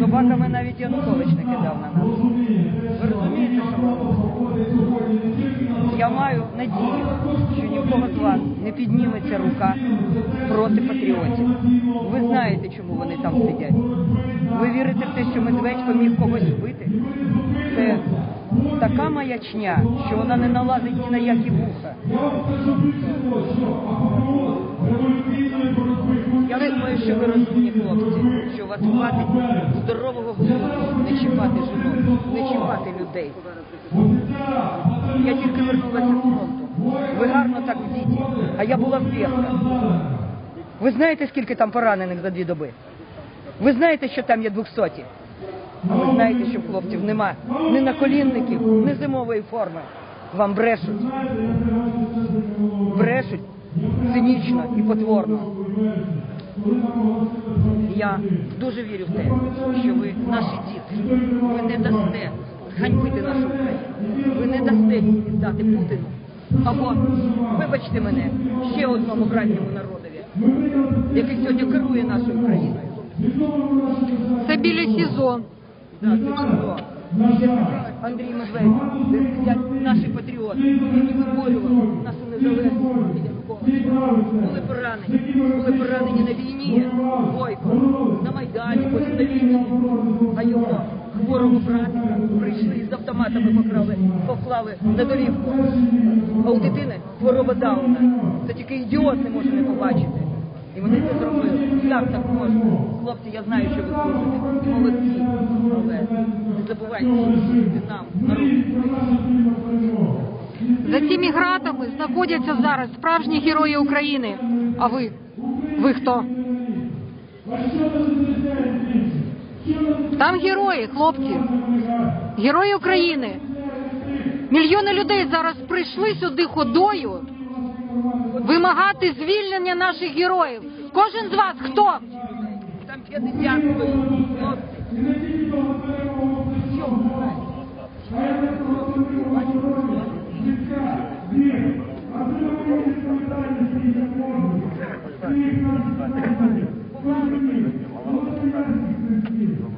Собаками навіть Янукович не кидав на нас. Ви розумієте, що? Я маю надію, що ні в кого з вас не підніметься рука проти патріотів. Ви знаєте, чому вони там сидять. Ви вірите в те, що Медведько міг когось вбити? Це така маячня, що вона не налазить ні на які вуха. Думаю, що ви розумні хлопці, що у вас хватить здорового глузду не чіпати жінок, не чіпати людей. Я тільки вернулася з фронту. Ви гарно так в діті, а я була в Бєхта. Ви знаєте, скільки там поранених за дві доби? Ви знаєте, що там є двохсоті? А ви знаєте, що хлопців нема ні наколінників, ні зимової форми. Вам брешуть. Брешуть цинічно і потворно. Я дуже вірю в те, що ви наші діти. Ви не дасте зганьбити нашу Україну. Ви не дасте віддати Путіну. Або, вибачте мене, ще одному братньому народові, який сьогодні керує нашою країною. Це біля СІЗО. Це. Андрій Медведєв, наші патріоти, які виборювали нашу незалежність. Були поранені, були поранені на війні, Бойко, на Майдані, потім на війні. А його хворого братика прийшли з автоматами покрали, поклали на долівку. А у дитини хвороба Дауна. Це тільки ідіот не може не побачити. І вони це зробили. Як так можна? Хлопці, я знаю, що ви служите. Молодці. Але не забувайте служити нам, народу. За цими гратами знаходяться зараз справжні герої України. А ви? Ви хто? Там герої, хлопці. Герої України. Мільйони людей зараз прийшли сюди ходою вимагати звільнення наших героїв. Кожен з вас хто? Там 50 стоїть. Хлопці. します。